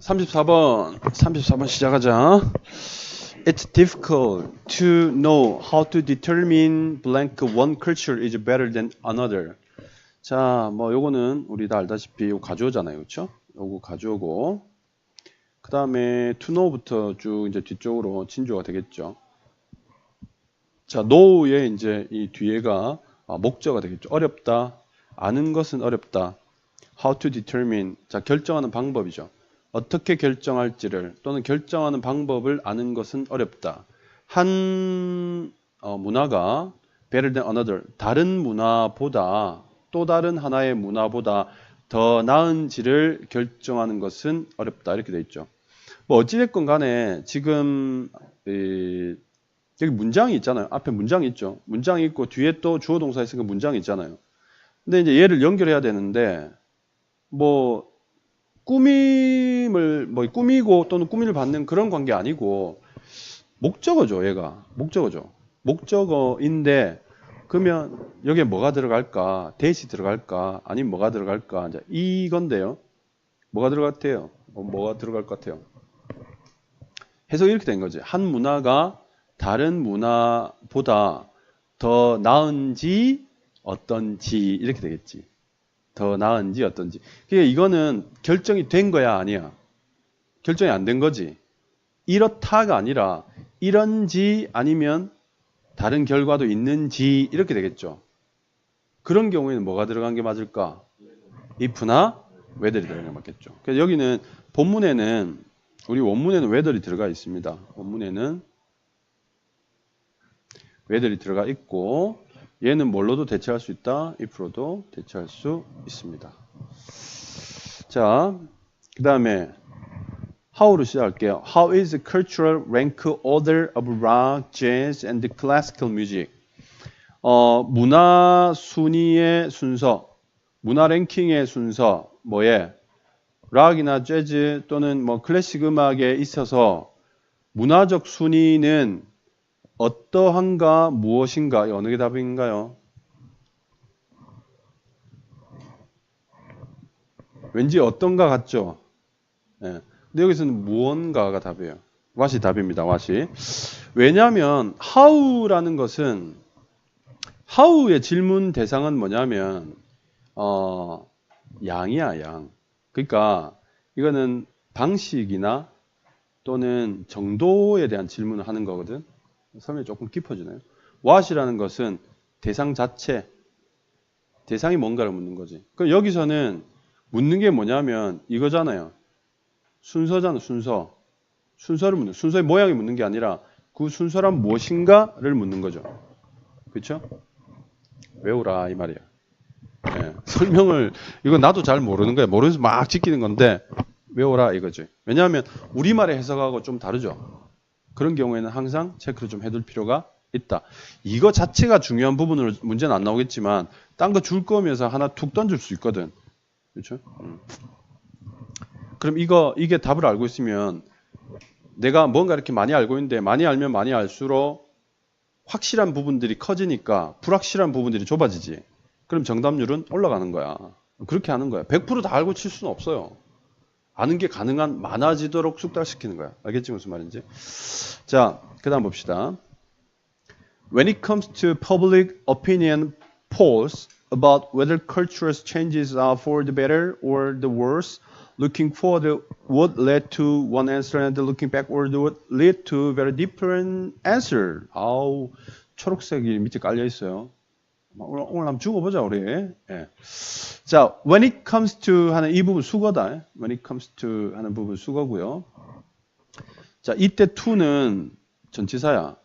34번, 34번 시작하자. It's difficult to know how to determine blank one culture is better than another. 자, 뭐 요거는 우리 다 알다시피 요거 가져오잖아요. 그렇죠? 요거 가져오고 그 다음에 to know부터 쭉 이제 뒤쪽으로 진주가 되겠죠. 자, know의 이제 이 뒤에가 아, 목적어가 되겠죠. 어렵다. 아는 것은 어렵다. how to determine. 자, 결정하는 방법이죠. 어떻게 결정할지를 또는 결정하는 방법을 아는 것은 어렵다. 한 어, 문화가 better than another. 다른 문화보다 또 다른 하나의 문화보다 더 나은지를 결정하는 것은 어렵다. 이렇게 돼 있죠. 뭐 어찌됐건 간에 지금 이, 여기 문장이 있잖아요. 앞에 문장이 있죠. 문장이 있고 뒤에 또 주어 동사 있으니까 문장이 있잖아요. 근데 이제 얘를 연결해야 되는데 뭐 꾸밈을 뭐 꾸미고 또는 꾸미를 받는 그런 관계 아니고 목적어죠. 얘가 목적어죠. 목적어인데 그러면 여기에 뭐가 들어갈까? 대시 들어갈까? 아니면 뭐가 들어갈까? 이제 이건데요. 뭐가 들어갔대요? 어, 뭐가 들어갈 것 같아요? 해석이 이렇게 된 거지. 한 문화가 다른 문화보다 더 나은지 어떤지 이렇게 되겠지. 더 나은지 어떤지. 그러니까 이거는 결정이 된 거야 아니야. 결정이 안 된 거지. 이렇다가 아니라 이런지 아니면 다른 결과도 있는지 이렇게 되겠죠. 그런 경우에는 뭐가 들어간 게 맞을까? if나 whether이 들어간 게 맞겠죠. 그래서 여기는 본문에는 우리 원문에는 whether이 들어가 있습니다. 원문에는 whether이 들어가 있고 얘는 뭘로도 대체할 수 있다. if로도 대체할 수 있습니다. 자, 그 다음에 how로 시작할게요. How is the cultural rank order of rock, jazz, and classical music? 어, 문화 순위의 순서, 문화 랭킹의 순서, 뭐에? 락이나 재즈 또는 뭐 클래식 음악에 있어서 문화적 순위는 어떠한가 무엇인가 어느 게 답인가요? 왠지 어떤가 같죠? 네. 근데 여기서는 무언가가 답이에요. 왓이 답입니다. 왓이. 왜냐하면 how라는 것은 how의 질문 대상은 뭐냐면 어, 양이야 양. 그러니까 이거는 방식이나 또는 정도에 대한 질문을 하는 거거든. 설명이 조금 깊어지네요. what이라는 것은 대상 자체, 대상이 뭔가를 묻는 거지. 그럼 여기서는 묻는 게 뭐냐면 이거잖아요. 순서잖아, 순서. 순서를 묻는, 순서의 모양이 묻는 게 아니라 그 순서란 무엇인가를 묻는 거죠. 그렇죠? 외우라 이 말이야. 네, 설명을 이거 나도 잘 모르는 거야. 모르면서 막 지키는 건데 외워라 이거지. 왜냐하면 우리말의 해석하고 좀 다르죠. 그런 경우에는 항상 체크를 좀 해둘 필요가 있다. 이거 자체가 중요한 부분으로 문제는 안 나오겠지만 딴 거 줄 거면서 하나 툭 던질 수 있거든. 그렇죠? 음. 그럼 이거 이게 답을 알고 있으면 내가 뭔가 이렇게 많이 알고 있는데 많이 알면 많이 알수록 확실한 부분들이 커지니까 불확실한 부분들이 좁아지지. 그럼 정답률은 올라가는 거야. 그렇게 하는 거야. 100%다 알고 칠 수는 없어요. 아는 게 가능한 많아지도록 숙달시키는 거야. 알겠지 무슨 말인지? 자, 그다음 봅시다. When it comes to public opinion polls about whether cultural changes are for the better or the worse, looking forward would lead to one answer and looking backward would lead to very different answer. 아우, 초록색이 밑에 깔려 있어요. 오늘, 오늘 한번 죽어보자 우리. 예. 자, when it comes to 하는 이 부분 수거다. when it comes to 하는 부분 수거고요. 자, 이때 to는 전치사야.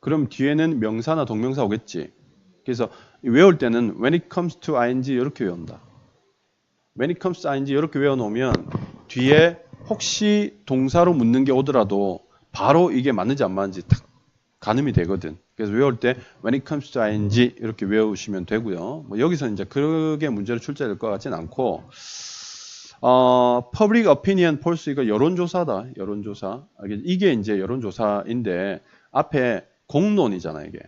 그럼 뒤에는 명사나 동명사 오겠지. 그래서 외울 때는 when it comes to ing 이렇게 외운다. when it comes to ing 이렇게 외워놓으면 뒤에 혹시 동사로 묻는 게 오더라도 바로 이게 맞는지 안 맞는지 딱 가늠이 되거든. 그래서 외울 때 when it comes to ing 이렇게 외우시면 되고요. 뭐 여기서 이제 그게 문제로 출제될 것 같지는 않고 어, public opinion 폴스 이거 여론조사다. 여론조사. 이게 이제 여론조사인데 앞에 공론이잖아 이게.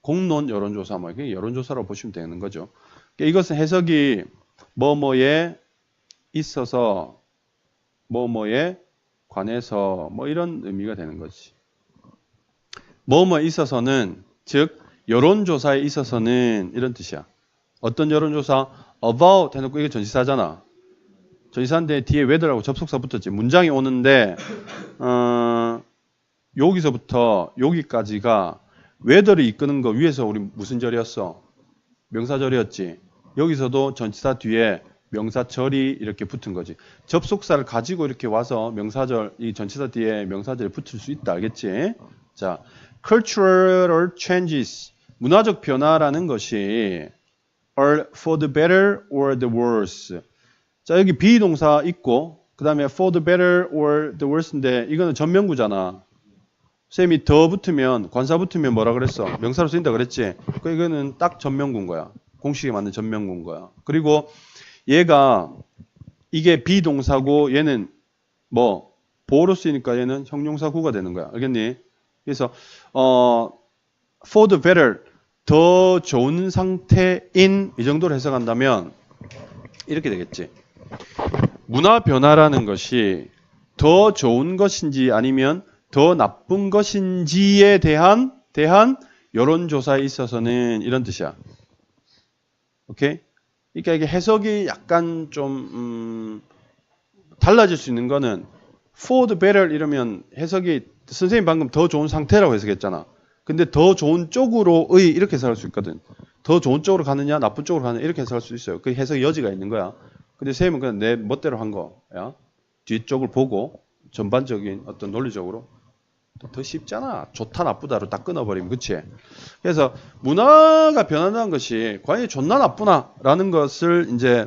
공론 여론조사 뭐 이게 여론조사로 보시면 되는 거죠. 그러니까 이것은 해석이 뭐뭐에 있어서 뭐뭐에 관해서 뭐 이런 의미가 되는 거지. 뭐뭐 있어서는 즉 여론조사에 있어서는 이런 뜻이야. 어떤 여론조사? about 해놓고 이게 전시사잖아. 전시사인데 뒤에 whether라고 접속사 붙었지. 문장이 오는데 어, 여기서부터 여기까지가 whether를 이끄는 거 위에서 우리 무슨 절이었어? 명사절이었지. 여기서도 전치사 뒤에 명사절이 이렇게 붙은 거지. 접속사를 가지고 이렇게 와서 명사절, 이 전치사 뒤에 명사절이 붙을 수 있다. 알겠지? 자, cultural changes. 문화적 변화라는 것이 are for the better or the worse. 자, 여기 비동사 있고, 그 다음에 for the better or the worse인데, 이거는 전명구잖아. 쌤이 더 붙으면, 관사 붙으면 뭐라 그랬어? 명사로 쓰인다 그랬지? 그 이거는 딱 전명구인 거야. 공식에 맞는 전명구인 거야. 그리고 얘가, 이게 비동사고, 얘는 뭐, 보호로 쓰이니까 얘는 형용사구가 되는 거야. 알겠니? 그래서, 어, for the better, 더 좋은 상태인 이 정도로 해석한다면 이렇게 되겠지. 문화 변화라는 것이 더 좋은 것인지 아니면 더 나쁜 것인지에 대한 대한 여론 조사에 있어서는 이런 뜻이야. 오케이? 그러니까 이게 해석이 약간 좀 음, 달라질 수 있는 거는 for the better 이러면 해석이 선생님 방금 더 좋은 상태라고 해석했잖아. 근데 더 좋은 쪽으로의 이렇게 해석할 수 있거든. 더 좋은 쪽으로 가느냐, 나쁜 쪽으로 가느냐 이렇게 해석할 수 있어요. 그 해석 여지가 있는 거야. 근데 쌤은 그냥 내 멋대로 한 거야. 뒤쪽을 보고 전반적인 어떤 논리적으로 더 쉽잖아. 좋다 나쁘다로 딱 끊어버리면 그치? 그래서 문화가 변한다는 것이 과연 좋나 나쁘나라는 것을 이제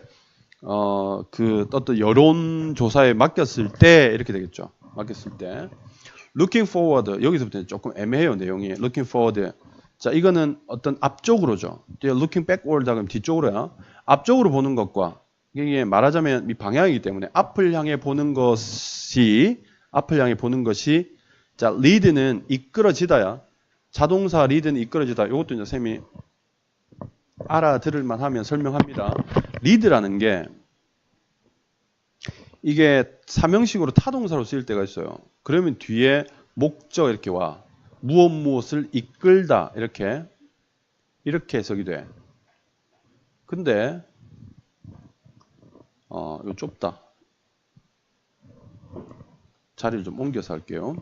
어 그 어떤 여론 조사에 맡겼을 때 이렇게 되겠죠. 맡겼을 때 looking forward 여기서부터 조금 애매해요 내용이 looking forward 자 이거는 어떤 앞쪽으로죠. looking backward 하면 뒤쪽으로야. 앞쪽으로 보는 것과 이게 말하자면 이 방향이기 때문에 앞을 향해 보는 것이 앞을 향해 보는 것이 자 lead는 이끌어지다야. 자동사 lead는 이끌어지다. 이것도 이제 쌤이 알아들을 만 하면 설명합니다. lead라는 게 이게 사명식으로 타동사로 쓰일 때가 있어요. 그러면 뒤에 목적 이렇게 와. 무엇 무엇을 이끌다 이렇게 이렇게 해석이 돼. 근데 어, 이거 좁다. 자리를 좀 옮겨서 할게요.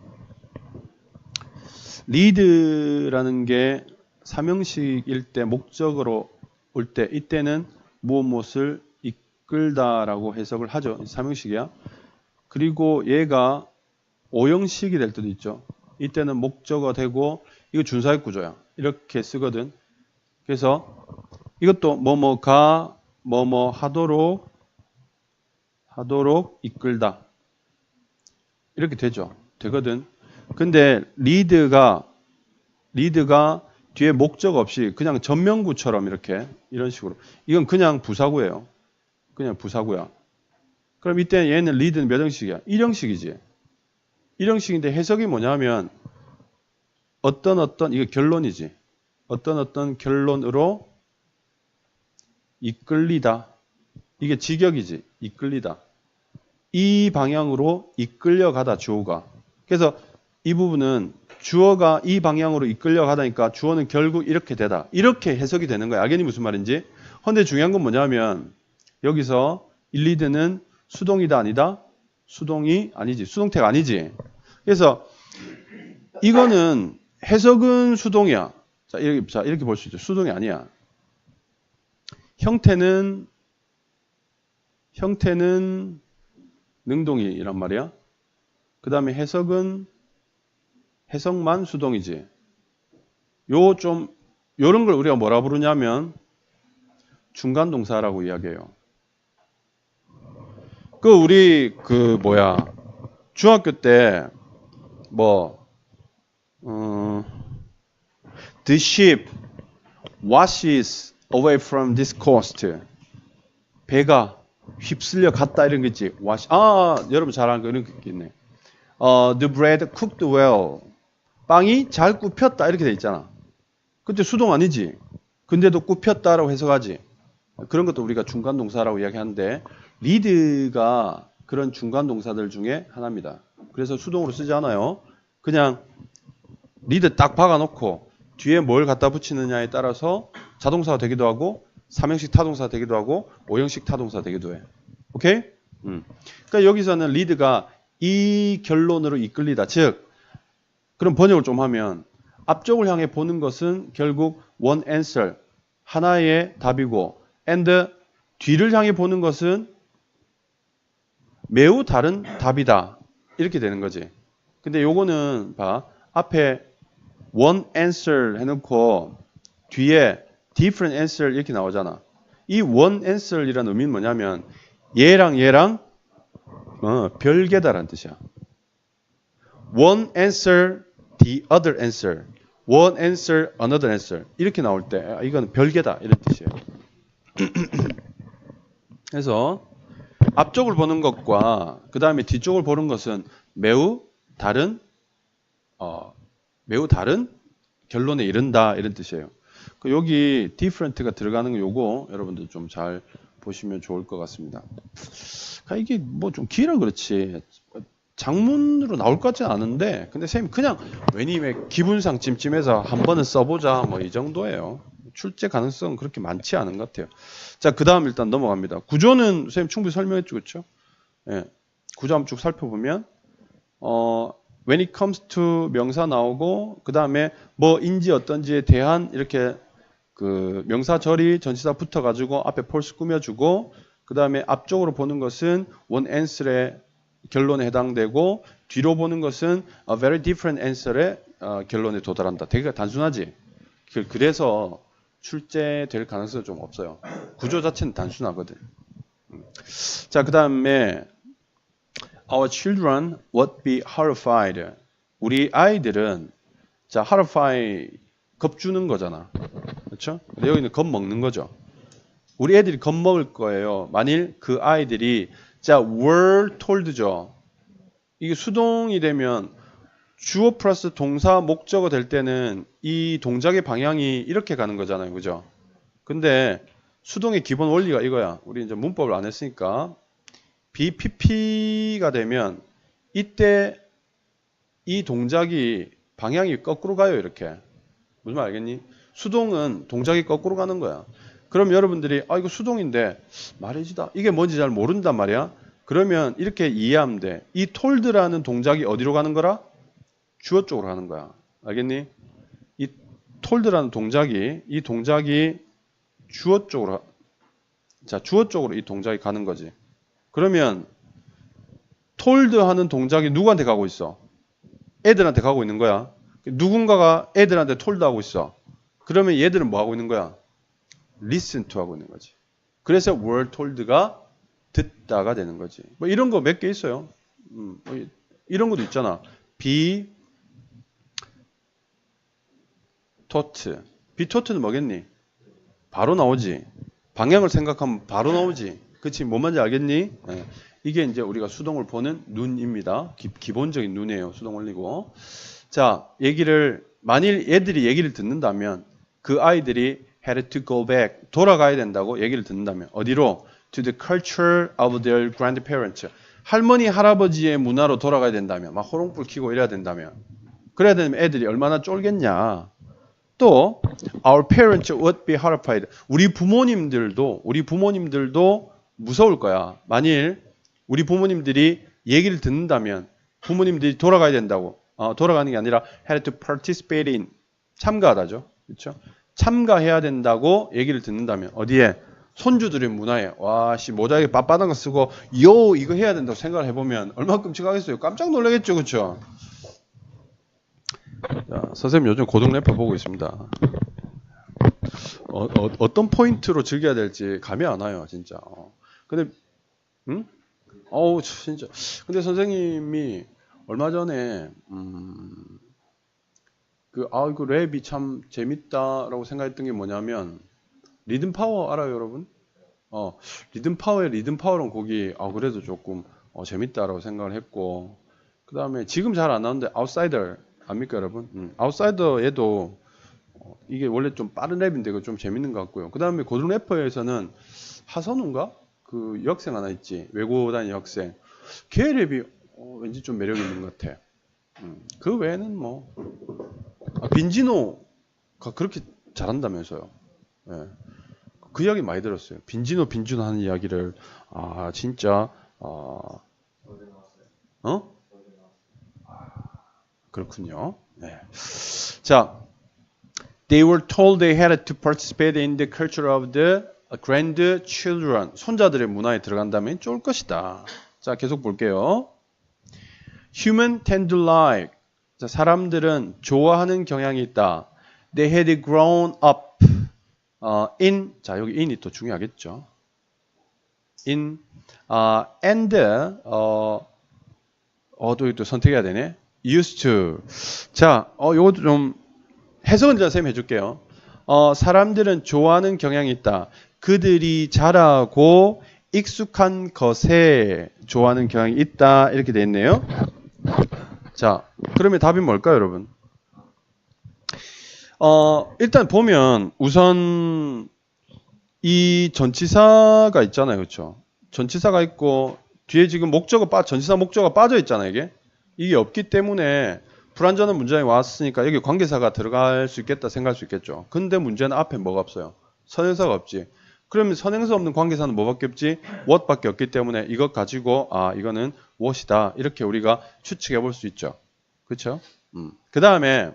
리드라는 게 사명식일 때 목적으로 올 때 이때는 무엇 무엇을 이끌다라고 해석을 하죠. 사명식이야. 그리고 얘가 오형식이 될 때도 있죠. 이때는 목적어 되고 이거 준사역 구조야. 이렇게 쓰거든. 그래서 이것도 뭐뭐가 뭐뭐 하도록 하도록 이끌다. 이렇게 되죠. 되거든. 근데 리드가 리드가 뒤에 목적 없이 그냥 전명구처럼 이렇게 이런 식으로 이건 그냥 부사구예요. 그냥 부사구야. 그럼 이때 얘는 리드는 몇 형식이야? 1형식이지. 1형식인데 해석이 뭐냐면 어떤 어떤 이거 결론이지. 어떤 어떤 결론으로 이끌리다. 이게 직역이지. 이끌리다. 이 방향으로 이끌려가다 주어가. 그래서 이 부분은 주어가 이 방향으로 이끌려가다니까 주어는 결국 이렇게 되다. 이렇게 해석이 되는 거야. 악연이 무슨 말인지. 근데 중요한 건 뭐냐면 여기서 일리드는 수동이다 아니다? 수동이 아니지. 수동태가 아니지. 그래서 이거는 해석은 수동이야. 자, 이렇게, 자, 이렇게 볼 수 있죠. 수동이 아니야. 형태는 형태는 능동이란 말이야. 그 다음에 해석은 해석만 수동이지. 요 좀 요런 걸 우리가 뭐라 부르냐면 중간 동사라고 이야기해요. 그 우리 그 뭐야 중학교 때뭐 어, The ship washes away from this coast. 배가 휩쓸려 갔다 이런 거 있지. wash. 아, 여러분 잘 아는 거 이런 거 있겠네. 어, the bread cooked well. 빵이 잘 굽혔다 이렇게 돼 있잖아. 근데 수동 아니지. 근데도 굽혔다라고 해석하지. 그런 것도 우리가 중간 동사라고 이야기하는데 리드가 그런 중간 동사들 중에 하나입니다. 그래서 수동으로 쓰지 않아요. 그냥 리드 딱 박아놓고 뒤에 뭘 갖다 붙이느냐에 따라서 자동사가 되기도 하고 삼형식 타동사 되기도 하고 오형식 타동사 되기도 해. 오케이? 음. 그러니까 여기서는 리드가 이 결론으로 이끌리다. 즉 그럼 번역을 좀 하면 앞쪽을 향해 보는 것은 결국 one answer 하나의 답이고 and 뒤를 향해 보는 것은 매우 다른 답이다. 이렇게 되는 거지. 근데 요거는 봐. 앞에 one answer 해놓고 뒤에 different answer 이렇게 나오잖아. 이 one answer이라는 의미는 뭐냐면 얘랑 얘랑 어, 별개다라는 뜻이야. one answer, the other answer. one answer, another answer. 이렇게 나올 때 아, 이거는 별개다 이런 뜻이에요. 그래서 앞쪽을 보는 것과 그 다음에 뒤쪽을 보는 것은 매우 다른 어, 매우 다른 결론에 이른다 이런 뜻이에요. 그 여기 different가 들어가는 거 요거 여러분들 좀 잘 보시면 좋을 것 같습니다. 그러니까 이게 뭐 좀 길어 그렇지 장문으로 나올 것 같지는 않은데 근데 쌤 그냥 왜냐면 기분상 찜찜해서 한 번은 써보자 뭐 이 정도예요. 출제 가능성은 그렇게 많지 않은 것 같아요. 자, 그 다음 일단 넘어갑니다. 구조는 선생님 충분히 설명했죠, 그렇죠? 예, 구조 한번 쭉 살펴보면 어, when it comes to 명사 나오고 그 다음에 뭐인지 어떤지에 대한 이렇게 그 명사 절이 전치사 붙어가지고 앞에 폴스 꾸며주고 그 다음에 앞쪽으로 보는 것은 one answer의 결론에 해당되고 뒤로 보는 것은 a very different answer의 어, 결론에 도달한다. 되게 단순하지. 그- 그래서 출제될 가능성이 좀 없어요. 구조 자체는 단순하거든. 음. 자, 그 다음에 Our children would be horrified. 우리 아이들은 자 horrify 겁주는 거잖아. 그렇죠? 여기는 겁 먹는 거죠. 우리 애들이 겁 먹을 거예요. 만일 그 아이들이 자 were told죠. 이게 수동이 되면 주어 플러스 동사 목적어 될 때는 이 동작의 방향이 이렇게 가는 거잖아요. 그죠? 근데 수동의 기본 원리가 이거야. 우리 이제 문법을 안 했으니까 BPP가 되면 이때 이 동작이 방향이 거꾸로 가요. 이렇게. 무슨 말 알겠니? 수동은 동작이 거꾸로 가는 거야. 그럼 여러분들이 아 이거 수동인데 말해지다. 이게 뭔지 잘 모른단 말이야. 그러면 이렇게 이해하면 돼. 이 톨드라는 동작이 어디로 가는 거라? 주어 쪽으로 가는 거야. 알겠니? 이 톨드라는 동작이 이 동작이 주어 쪽으로 자 주어 쪽으로 이 동작이 가는 거지. 그러면 톨드 하는 동작이 누구한테 가고 있어? 애들한테 가고 있는 거야. 누군가가 애들한테 톨드 하고 있어. 그러면 얘들은 뭐 하고 있는 거야? listen to 하고 있는 거지. 그래서 were told가 듣다가 되는 거지. 뭐 이런 거 몇 개 있어요. 음, 뭐 이- 이런 것도 있잖아. be be taught는 뭐겠니? 바로 나오지. 방향을 생각하면 바로 나오지. 그치? 뭔 말인지 알겠니? 예. 이게 이제 우리가 수동을 보는 눈입니다. 기, 본적인 눈이에요. 수동 원리고. 자, 얘기를, 만일 얘들이 얘기를 듣는다면 그 아이들이 had to go back, 돌아가야 된다고 얘기를 듣는다면 어디로? to the culture of their grandparents. 할머니, 할아버지의 문화로 돌아가야 된다면, 막 호롱불 켜고 이래야 된다면. 그래야 되면 애들이 얼마나 쫄겠냐. 또 our parents would be horrified. 우리 부모님들도 우리 부모님들도 무서울 거야. 만일 우리 부모님들이 얘기를 듣는다면 부모님들이 돌아가야 된다고. 어, 돌아가는 게 아니라 had to participate in 참가하다죠. 그렇죠? 참가해야 된다고 얘기를 듣는다면 어디에 손주들의 문화에 와씨 모자에 빳빳한 거 쓰고 요 이거 해야 된다고 생각을 해보면 얼마나 끔찍하겠어요. 깜짝 놀라겠죠, 그렇죠? 자, 선생님 요즘 고등 래퍼 보고 있습니다. 어, 어, 떤 포인트로 즐겨야 될지 감이 안 와요, 진짜. 어. 근데, 응? 어우, 진짜. 근데 선생님이 얼마 전에, 음, 그, 아, 이거 랩이 참 재밌다라고 생각했던 게 뭐냐면, 리듬 파워 알아요, 여러분? 어, 리듬 파워의 리듬 파워라는 곡이, 아, 그래도 조금, 어, 재밌다라고 생각을 했고, 그 다음에 지금 잘 안 나오는데, 아웃사이더, 압니까, 여러분? 음, 아웃사이더 얘도, 어, 이게 원래 좀 빠른 랩인데, 이거 좀 재밌는 것 같고요. 그 다음에 고등 래퍼에서는 하선우인가? 그 여학생 하나 있지. 외고 다니는 여학생. 걔 랩이 어, 왠지 좀 매력 있는 것 같아. 음, 그 외에는 뭐 아, 빈지노가 그렇게 잘한다면서요. 예. 그 이야기 많이 들었어요. 빈지노 빈지노 하는 이야기를 아 진짜 아, 어? 그렇군요. 네. 자, they were told they had to participate in the culture of the grandchildren. 손자들의 문화에 들어간다면 좋을 것이다. 자, 계속 볼게요. Human tend to like. 자, 사람들은 좋아하는 경향이 있다. They had grown up 어, in 자 여기 in이 또 중요하겠죠. in 어, and 어, 어또 또 선택해야 되네. Used to 자, 어 요것도 좀 해석은 쌤 해줄게요. 어, 사람들은 좋아하는 경향이 있다. 그들이 잘하고 익숙한 것에 좋아하는 경향이 있다. 이렇게 돼 있네요. 자, 그러면 답이 뭘까요, 여러분? 어, 일단 보면 우선 이 전치사가 있잖아요. 그렇죠? 전치사가 있고 뒤에 지금 목적어 빠 전치사 목적어가 빠져 있잖아요, 이게. 이게 없기 때문에 불완전한 문장이 왔으니까 여기 관계사가 들어갈 수 있겠다 생각할 수 있겠죠. 근데 문제는 앞에 뭐가 없어요? 선행사가 없지. 그러면 선행사 없는 관계사는 뭐밖에 없지? what밖에 없기 때문에 이것 가지고 아 이거는 what이다 이렇게 우리가 추측해 볼 수 있죠. 그렇죠? 음. 그 다음에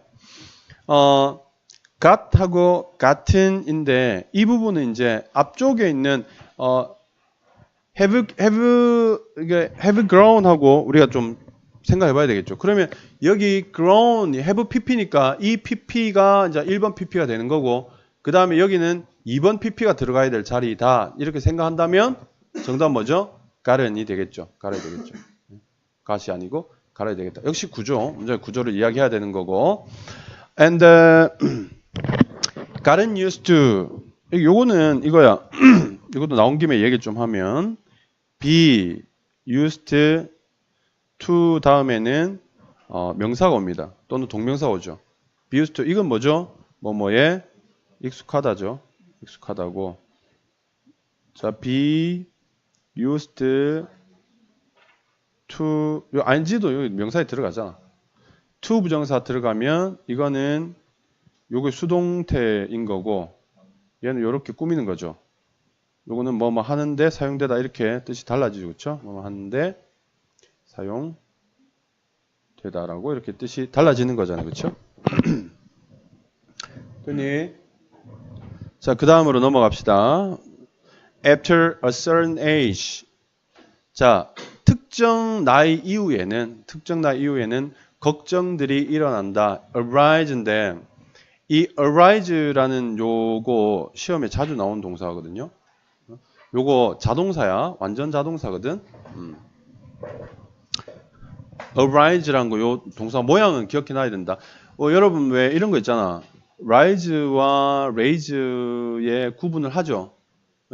어 같하고 같은인데 이 부분은 이제 앞쪽에 있는 어 have have have grown하고 우리가 좀 생각해 봐야 되겠죠. 그러면 여기 grown have pp니까 이 pp가 이제 1번 pp가 되는 거고 그 다음에 여기는 2번 pp가 들어가야 될 자리다. 이렇게 생각한다면 정답 뭐죠? 가른이 되겠죠. 가려야 되겠죠. 가시 아니고 가려야 되겠다. 역시 구조, 문제 구조를 이야기해야 되는 거고. And uh, gotten used to 요거는 이거야. 이것도 나온 김에 얘기 좀 하면 be used to 다음에는 어, 명사가 옵니다. 또는 동명사가 오죠. be used to 이건 뭐죠? 뭐뭐에 익숙하다죠. 익숙하다고. 자, be used to 요 ing도 여기 명사에 들어가잖아. to 부정사 들어가면 이거는 요게 수동태인 거고 얘는 이렇게 꾸미는 거죠. 요거는 뭐뭐 하는데 사용되다 이렇게 뜻이 달라지죠. 그렇죠? 뭐 하는데 사용되다라고 이렇게 뜻이 달라지는 거잖아요. 그렇죠? 됐니? 자, 그 다음으로 넘어갑시다. After a certain age. 자, 특정 나이 이후에는 특정 나이 이후에는 걱정들이 일어난다. arise인데 이 arise라는 요거 시험에 자주 나온 동사거든요. 요거 자동사야. 완전 자동사거든. 음. Arise란 거요 동사 모양은 기억해 놔야 된다. 어, 여러분 왜 이런 거 있잖아. rise와 raise의 구분을 하죠.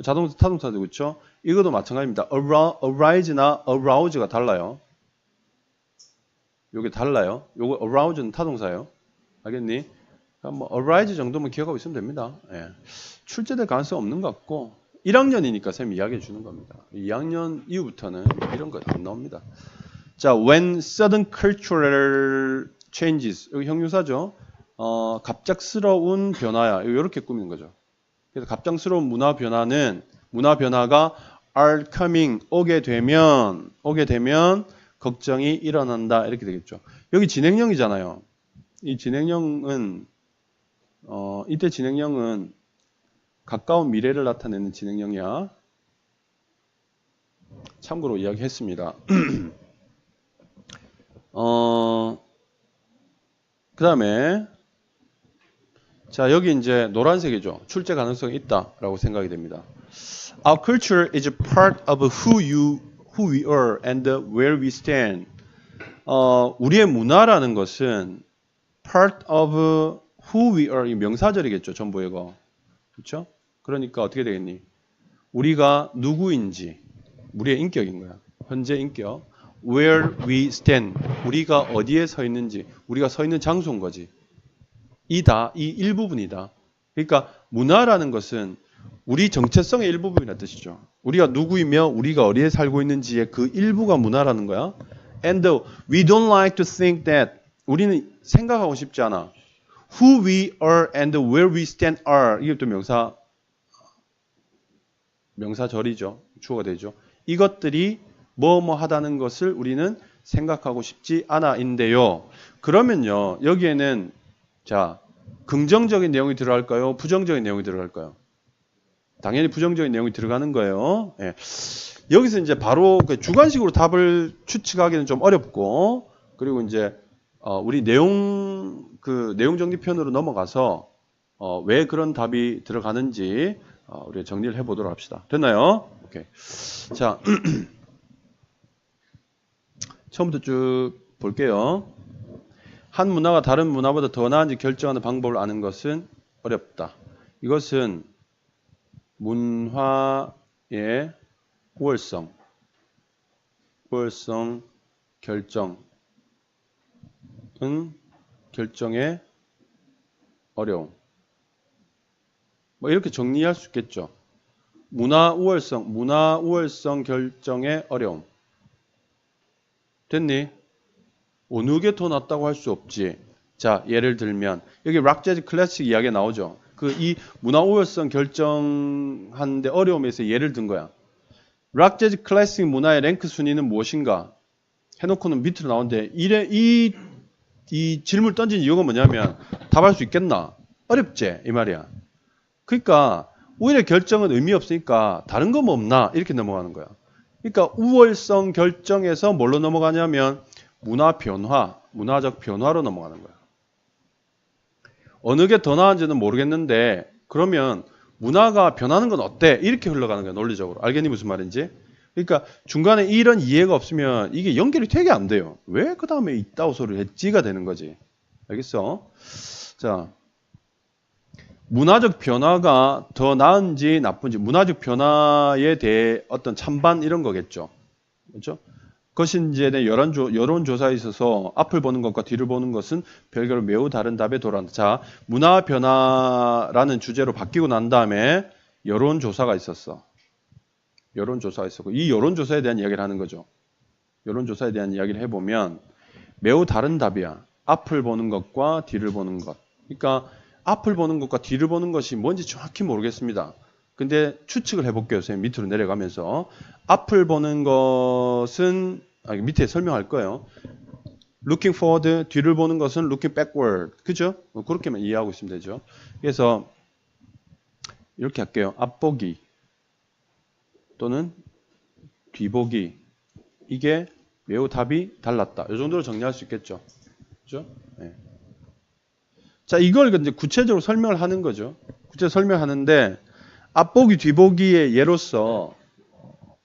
자동차 타동사도 그렇죠. 이것도 마찬가지입니다. arise나 arouse가 달라요. 요게 달라요. 요거 arouse는 타동사예요. 알겠니? 그러니까 뭐 arise 정도만 기억하고 있으면 됩니다. 예. 출제될 가능성 없는 것 같고 1학년이니까 쌤이 이야기해 주는 겁니다. 2학년 이후부터는 이런 거 안 나옵니다. 자, when sudden cultural changes 여기 형용사죠. 어, 갑작스러운 변화야. 이렇게 꾸미는 거죠. 그래서 갑작스러운 문화 변화는 문화 변화가 are coming 오게 되면 오게 되면 걱정이 일어난다 이렇게 되겠죠. 여기 진행형이잖아요. 이 진행형은 어, 이때 진행형은 가까운 미래를 나타내는 진행형이야. 참고로 이야기했습니다. 어, 그 다음에 자 여기 이제 노란색이죠. 출제 가능성이 있다라고 생각이 됩니다. Our culture is part of who you, who we are, and where we stand. 어, 우리의 문화라는 것은 part of who we are 이 명사절이겠죠. 전부 이거. 그렇죠? 그러니까 어떻게 되겠니? 우리가 누구인지 우리의 인격인 거야. 현재 인격. Where we stand. 우리가 어디에 서 있는지, 우리가 서 있는 장소인 거지. 이다, 이 일부분이다. 그러니까 문화라는 것은 우리 정체성의 일부분이라는 뜻이죠. 우리가 누구이며 우리가 어디에 살고 있는지의 그 일부가 문화라는 거야. And we don't like to think that 우리는 생각하고 싶지 않아. Who we are and where we stand are 이게 또 명사 명사절이죠. 주어가 되죠. 이것들이 뭐뭐 하다는 것을 우리는 생각하고 싶지 않아인데요. 그러면요. 여기에는 자 긍정적인 내용이 들어갈까요? 부정적인 내용이 들어갈까요? 당연히 부정적인 내용이 들어가는 거예요. 예. 여기서 이제 바로 그 주관식으로 답을 추측하기는 좀 어렵고 그리고 이제 어, 우리 내용 그 내용 정리편으로 넘어가서 어, 왜 그런 답이 들어가는지 어, 우리 정리를 해보도록 합시다. 됐나요? 오케이. 자, 처음부터 쭉 볼게요. 한 문화가 다른 문화보다 더 나은지 결정하는 방법을 아는 것은 어렵다. 이것은 문화의 우월성, 우월성 결정은 결정의 어려움. 뭐 이렇게 정리할 수 있겠죠. 문화 우월성, 문화 우월성 결정의 어려움. 됐니? 어느 게 더 낫다고 할 수 없지. 자, 예를 들면 여기 락 재즈 클래식 이야기가 나오죠. 그 이 문화 우월성 결정하는데 어려움에서 예를 든 거야. 락 재즈 클래식 문화의 랭크 순위는 무엇인가? 해놓고는 밑으로 나오는데 이래 이, 이 질문 던진 이유가 뭐냐면 답할 수 있겠나? 어렵지 이 말이야. 그러니까 오히려 결정은 의미 없으니까 다른 거 뭐 없나 이렇게 넘어가는 거야. 그러니까 우월성 결정에서 뭘로 넘어가냐면 문화 변화, 문화적 변화로 넘어가는 거야. 어느 게 더 나은지는 모르겠는데 그러면 문화가 변하는 건 어때? 이렇게 흘러가는 거야 논리적으로. 알겠니 무슨 말인지? 그러니까 중간에 이런 이해가 없으면 이게 연결이 되게 안 돼요. 왜 그 다음에 있다고 소리를 했지가 되는 거지. 알겠어? 자, 문화적 변화가 더 나은지 나쁜지 문화적 변화에 대해 어떤 찬반 이런 거겠죠. 그렇죠? 이제 여론조, 여론조사에 있어서 앞을 보는 것과 뒤를 보는 것은 별개로 매우 다른 답에 돌아간다. 자, 문화 변화라는 주제로 바뀌고 난 다음에 여론조사가 있었어. 여론조사가 있었고 이 여론조사에 대한 이야기를 하는 거죠. 여론조사에 대한 이야기를 해보면 매우 다른 답이야. 앞을 보는 것과 뒤를 보는 것. 그러니까 앞을 보는 것과 뒤를 보는 것이 뭔지 정확히 모르겠습니다. 근데 추측을 해볼게요. 선생님 밑으로 내려가면서 앞을 보는 것은 아, 밑에 설명할 거예요. looking forward, 뒤를 보는 것은 looking backward. 그죠? 뭐 그렇게만 이해하고 있으면 되죠. 그래서 이렇게 할게요. 앞보기 또는 뒤보기 이게 매우 답이 달랐다. 이 정도로 정리할 수 있겠죠. 그죠? 네. 자, 이걸 이제 구체적으로 설명을 하는 거죠. 구체적으로 설명하는데 앞보기 뒤보기의 예로서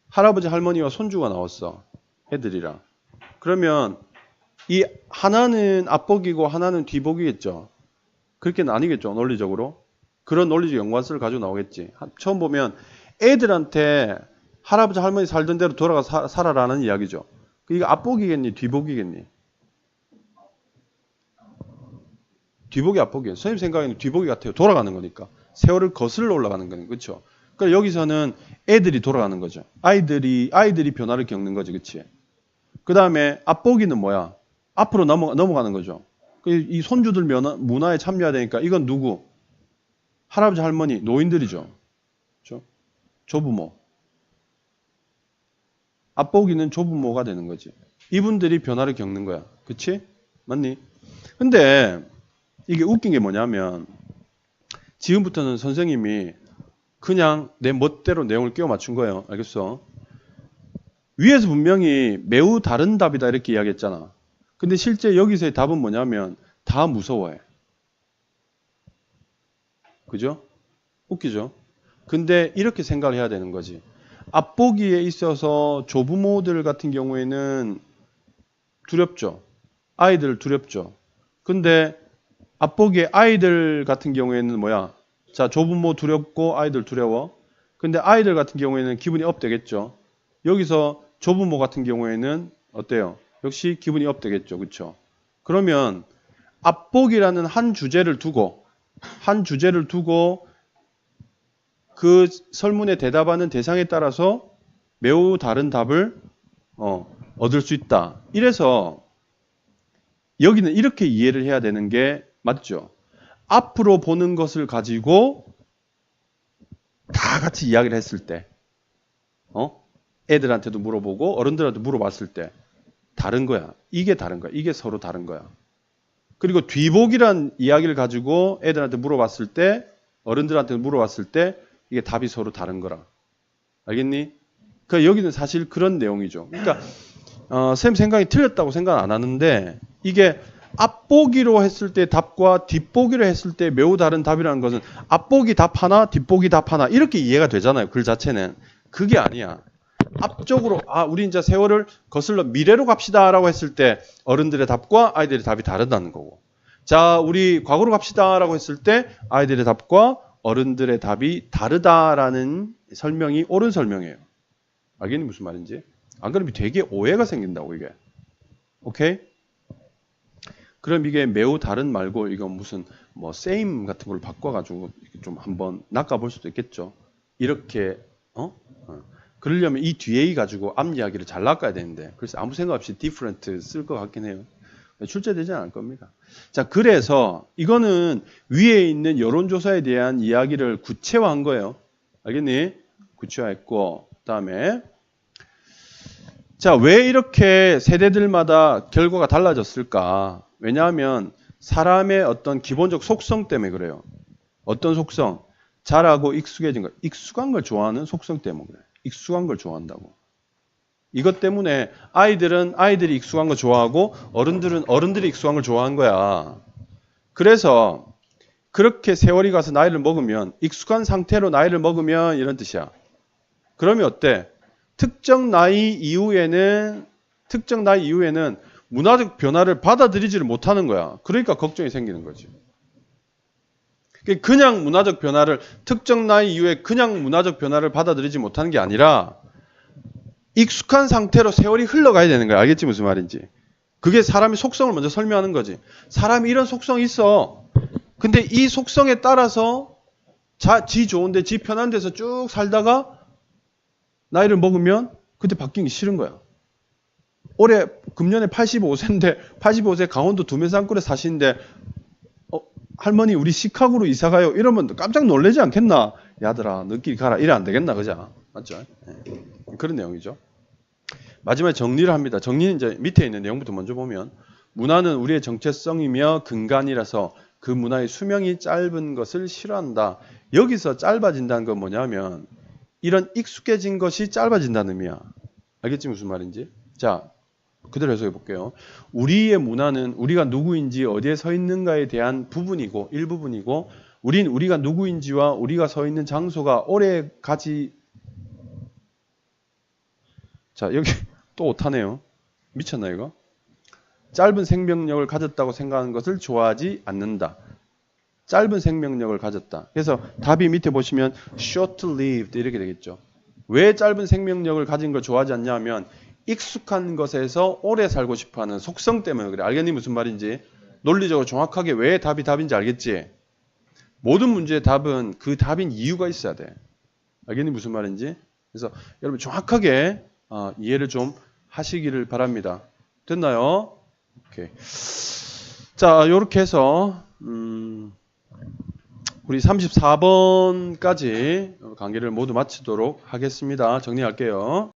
할아버지 할머니와 손주가 나왔어. 애들이랑. 그러면 이 하나는 앞보기고 하나는 뒤보기겠죠. 그렇게는 아니겠죠. 논리적으로. 그런 논리적 연관성을 가지고 나오겠지. 처음 보면 애들한테 할아버지 할머니 살던 대로 돌아가 사, 살아라는 이야기죠. 이거 앞보기겠니? 뒤보기겠니? 뒤보기 앞보기. 선생님 생각에는 뒤보기 같아요. 돌아가는 거니까. 세월을 거슬러 올라가는 거는 그렇죠. 그러니까 여기서는 애들이 돌아가는 거죠. 아이들이 아이들이 변화를 겪는 거지, 그렇지? 그 다음에 앞보기는 뭐야? 앞으로 넘어 넘어가는 거죠. 그이 손주들 문화에 참여해야 되니까 이건 누구? 할아버지, 할머니, 노인들이죠. 그렇죠? 조부모. 앞보기는 조부모가 되는 거지. 이분들이 변화를 겪는 거야. 그치? 맞니? 근데 이게 웃긴 게 뭐냐면 지금부터는 선생님이 그냥 내 멋대로 내용을 끼워 맞춘 거예요. 알겠어? 위에서 분명히 매우 다른 답이다 이렇게 이야기했잖아. 근데 실제 여기서의 답은 뭐냐면 다 무서워해. 그죠? 웃기죠? 근데 이렇게 생각을 해야 되는 거지. 앞보기에 있어서 조부모들 같은 경우에는 두렵죠. 아이들 두렵죠. 근데 앞보기에 아이들 같은 경우에는 뭐야? 자, 조부모 두렵고 아이들 두려워. 근데 아이들 같은 경우에는 기분이 업 되겠죠. 여기서 조부모 같은 경우에는 어때요? 역시 기분이 업 되겠죠. 그렇죠? 그러면 앞보기라는 한 주제를 두고 한 주제를 두고 그 설문에 대답하는 대상에 따라서 매우 다른 답을 어, 얻을 수 있다. 이래서 여기는 이렇게 이해를 해야 되는 게 맞죠. 앞으로 보는 것을 가지고 다 같이 이야기를 했을 때, 어? 애들한테도 물어보고 어른들한테 물어봤을 때 다른 거야. 이게 다른 거야. 이게 서로 다른 거야. 그리고 뒤보기란 이야기를 가지고 애들한테 물어봤을 때, 어른들한테 물어봤을 때 이게 답이 서로 다른 거라. 알겠니? 그 여기는 사실 그런 내용이죠. 그러니까 어, 쌤 생각이 틀렸다고 생각 안 하는데 이게 앞보기로 했을 때 답과 뒷보기로 했을 때 매우 다른 답이라는 것은 앞보기 답 하나, 뒷보기 답 하나 이렇게 이해가 되잖아요. 글 자체는 그게 아니야. 앞쪽으로 아 우리 이제 세월을 거슬러 미래로 갑시다라고 했을 때 어른들의 답과 아이들의 답이 다르다는 거고 자 우리 과거로 갑시다라고 했을 때 아이들의 답과 어른들의 답이 다르다라는 설명이 옳은 설명이에요. 알겠니 무슨 말인지? 안 그러면 되게 오해가 생긴다고 이게. 오케이? 그럼 이게 매우 다른 말고 이건 무슨 뭐 same 같은 걸 바꿔가지고 좀 한번 낚아볼 수도 있겠죠. 이렇게 어? 어. 그러려면 이 뒤에 가지고 앞 이야기를 잘 낚아야 되는데 그래서 아무 생각 없이 different 쓸 것 같긴 해요. 출제되지 않을 겁니다. 자, 그래서 이거는 위에 있는 여론조사에 대한 이야기를 구체화한 거예요. 알겠니? 구체화했고, 그 다음에 자, 왜 이렇게 세대들마다 결과가 달라졌을까? 왜냐하면 사람의 어떤 기본적 속성 때문에 그래요. 어떤 속성? 잘하고 익숙해진 거. 익숙한 걸 좋아하는 속성 때문에 그래요. 익숙한 걸 좋아한다고. 이것 때문에 아이들은 아이들이 익숙한 거 좋아하고 어른들은 어른들이 익숙한 걸 좋아하는 거야. 그래서 그렇게 세월이 가서 나이를 먹으면 익숙한 상태로 나이를 먹으면 이런 뜻이야. 그러면 어때? 특정 나이 이후에는 특정 나이 이후에는 문화적 변화를 받아들이지를 못하는 거야. 그러니까 걱정이 생기는 거지. 그냥 문화적 변화를 특정 나이 이후에 그냥 문화적 변화를 받아들이지 못하는 게 아니라 익숙한 상태로 세월이 흘러가야 되는 거야. 알겠지 무슨 말인지. 그게 사람의 속성을 먼저 설명하는 거지. 사람이 이런 속성이 있어. 근데 이 속성에 따라서 자, 지 좋은데 지 편한 데서 쭉 살다가 나이를 먹으면 그때 바뀌기 싫은 거야. 올해 금년에 85세인데 85세 강원도 두면산골에 사시는데 어, 할머니 우리 시카고로 이사 가요. 이러면 깜짝 놀라지 않겠나? 야들아 너끼리 가라. 이래 안 되겠나 그죠? 맞죠? 네. 그런 내용이죠. 마지막에 정리를 합니다. 정리는 이제 밑에 있는 내용부터 먼저 보면 문화는 우리의 정체성이며 근간이라서 그 문화의 수명이 짧은 것을 싫어한다. 여기서 짧아진다는 건 뭐냐면 이런 익숙해진 것이 짧아진다는 의미야. 알겠지 무슨 말인지? 자, 그대로 해석해 볼게요. 우리의 문화는 우리가 누구인지 어디에 서 있는가에 대한 부분이고 일부분이고 우린 우리가 누구인지와 우리가 서 있는 장소가 오래 가지 자, 여기 또 오타네요. 미쳤나 이거? 짧은 생명력을 가졌다고 생각하는 것을 좋아하지 않는다. 짧은 생명력을 가졌다. 그래서 답이 밑에 보시면 short-lived 이렇게 되겠죠. 왜 짧은 생명력을 가진 걸 좋아하지 않냐면 익숙한 것에서 오래 살고 싶어하는 속성 때문에 그래. 알겠니 무슨 말인지? 논리적으로 정확하게 왜 답이 답인지 알겠지? 모든 문제의 답은 그 답인 이유가 있어야 돼. 알겠니 무슨 말인지? 그래서 여러분 정확하게 어, 이해를 좀 하시기를 바랍니다. 됐나요? 오케이. 자, 이렇게 해서 음, 우리 34번까지 강의를 모두 마치도록 하겠습니다. 정리할게요.